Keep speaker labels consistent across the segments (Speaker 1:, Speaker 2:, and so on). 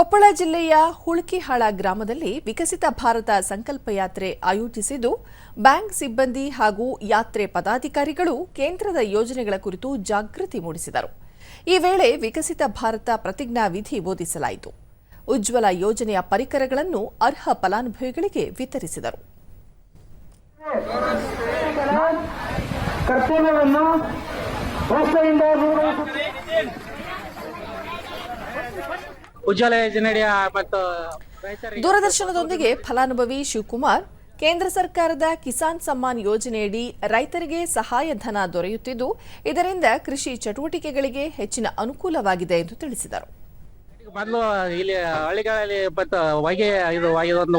Speaker 1: ಕೊಪ್ಪಳ ಜಿಲ್ಲೆಯ ಹುಳ್ಕಿಹಾಳ ಗ್ರಾಮದಲ್ಲಿ ವಿಕಸಿತ ಭಾರತ ಸಂಕಲ್ಪ ಯಾತ್ರೆ ಆಯೋಜಿಸಿದ್ದು, ಬ್ಯಾಂಕ್ ಸಿಬ್ಬಂದಿ ಹಾಗೂ ಯಾತ್ರೆ ಪದಾಧಿಕಾರಿಗಳು ಕೇಂದ್ರದ ಯೋಜನೆಗಳ ಕುರಿತು ಜಾಗೃತಿ ಮೂಡಿಸಿದರು. ಈ ವೇಳೆ ವಿಕಸಿತ ಭಾರತ ಪ್ರತಿಜ್ಞಾ ವಿಧಿ ಬೋಧಿಸಲಾಯಿತು ಉಜ್ವಲ ಯೋಜನೆಯ ಪರಿಕರಗಳನ್ನು ಅರ್ಹ ಫಲಾನುಭವಿಗಳಿಗೆ ವಿತರಿಸಿದರು.
Speaker 2: ಕರ್ತವ್ಯವನ್ನು
Speaker 3: ಉಜ್ವಲ ಯೋಜನೆಯ ಮತ್ತು
Speaker 1: ದೂರದರ್ಶನದೊಂದಿಗೆ ಫಲಾನುಭವಿ ಶಿವಕುಮಾರ್ ಕೇಂದ್ರ ಸರ್ಕಾರದ ಕಿಸಾನ್ ಸಮ್ಮಾನ್ ಯೋಜನೆಯಡಿ ರೈತರಿಗೆ ಸಹಾಯಧನ ದೊರೆಯುತ್ತಿದ್ದು ಇದರಿಂದ ಕೃಷಿ ಚಟುವಟಿಕೆಗಳಿಗೆ ಹೆಚ್ಚಿನ ಅನುಕೂಲವಾಗಿದೆ ಎಂದು ತಿಳಿಸಿದರು.
Speaker 3: ಮೊದಲು ಇಲ್ಲಿ ಹಳ್ಳಿಗಳಲ್ಲಿ ಮತ್ತು ಹೊಗೆ ಇದು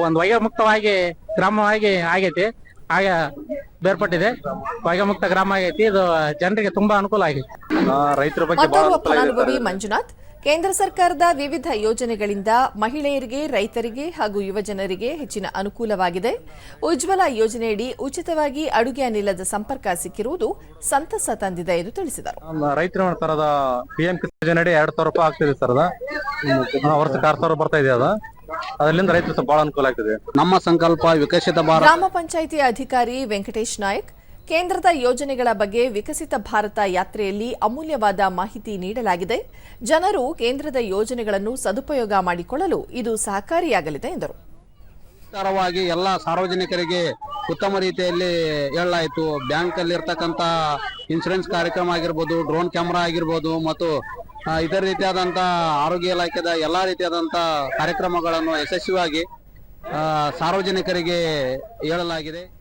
Speaker 3: ಒಂದು ಹೊಗೆ ಮುಕ್ತವಾಗಿ ಗ್ರಾಮವಾಗಿ ಆಗೈತಿ. ಆಗ ಬೇರ್ಪಟ್ಟಿದೆ. ಹೊಗೆ ಮುಕ್ತ ಗ್ರಾಮ ಆಗೈತಿ. ಇದು ಜನರಿಗೆ ತುಂಬಾ ಅನುಕೂಲ
Speaker 4: ಆಗಿದೆ. ರೈತರ ಬಗ್ಗೆ
Speaker 1: ಫಲಾನುಭವಿ ಮಂಜುನಾಥ್ ಕೇಂದ್ರ ಸರ್ಕಾರದ ವಿವಿಧ ಯೋಜನೆಗಳಿಂದ ಮಹಿಳೆಯರಿಗೆ ರೈತರಿಗೆ ಹಾಗೂ ಯುವಜನರಿಗೆ ಹೆಚ್ಚಿನ ಅನುಕೂಲವಾಗಿದೆ. ಉಜ್ವಲ ಯೋಜನೆಯಡಿ ಉಚಿತವಾಗಿ ಅಡುಗೆ ಅನಿಲದ ಸಂಪರ್ಕ ಸಿಕ್ಕಿರುವುದು ಸಂತಸ ತಂದಿದೆ ಎಂದು ತಿಳಿಸಿದರು.
Speaker 4: ರೈತರ ತರದ ಪಿಎಂ ಯೋಜನೆಯಡಿ ಎರಡು ಸಾವಿರ ರೂಪಾಯಿ ಆಗ್ತಿದೆ ಸರ್ ವರ್ಷಕ್ಕೆ ಆರು ಸಾವಿರ ಬರ್ತಾ ಇದೆ ಅದ. ಅದರಿಂದ ರೈತರು ಬಹಳ ಅನುಕೂಲ ಆಗ್ತಿದೆ.
Speaker 5: ನಮ್ಮ ಸಂಕಲ್ಪ ವಿಕಸಿತ ಭಾರತ.
Speaker 1: ಗ್ರಾಮ ಪಂಚಾಯಿತಿ ಅಧಿಕಾರಿ ವೆಂಕಟೇಶ್ ನಾಯಕ್ ಕೇಂದ್ರದ ಯೋಜನೆಗಳ ಬಗ್ಗೆ ವಿಕಸಿತ ಭಾರತ ಯಾತ್ರೆಯಲ್ಲಿ ಅಮೂಲ್ಯವಾದ ಮಾಹಿತಿ ನೀಡಲಾಗಿದೆ. ಜನರು ಕೇಂದ್ರದ ಯೋಜನೆಗಳನ್ನು ಸದುಪಯೋಗ ಮಾಡಿಕೊಳ್ಳಲು ಇದು ಸಹಕಾರಿಯಾಗಲಿದೆ ಎಂದರು.
Speaker 5: ವಿಸ್ತಾರವಾಗಿ ಎಲ್ಲ ಸಾರ್ವಜನಿಕರಿಗೆ ಉತ್ತಮ ರೀತಿಯಲ್ಲಿ ಹೇಳಲಾಯಿತು. ಬ್ಯಾಂಕ್ ಅಲ್ಲಿ ಇನ್ಶೂರೆನ್ಸ್ ಕಾರ್ಯಕ್ರಮ ಆಗಿರ್ಬೋದು, ಡ್ರೋನ್ ಕ್ಯಾಮ್ರಾ ಆಗಿರ್ಬೋದು ಮತ್ತು ಇತರ ರೀತಿಯಾದಂತ ಆರೋಗ್ಯ ಇಲಾಖೆದ ಎಲ್ಲಾ ರೀತಿಯಾದಂತ ಕಾರ್ಯಕ್ರಮಗಳನ್ನು ಯಶಸ್ವಿಯಾಗಿ ಸಾರ್ವಜನಿಕರಿಗೆ ಹೇಳಲಾಗಿದೆ.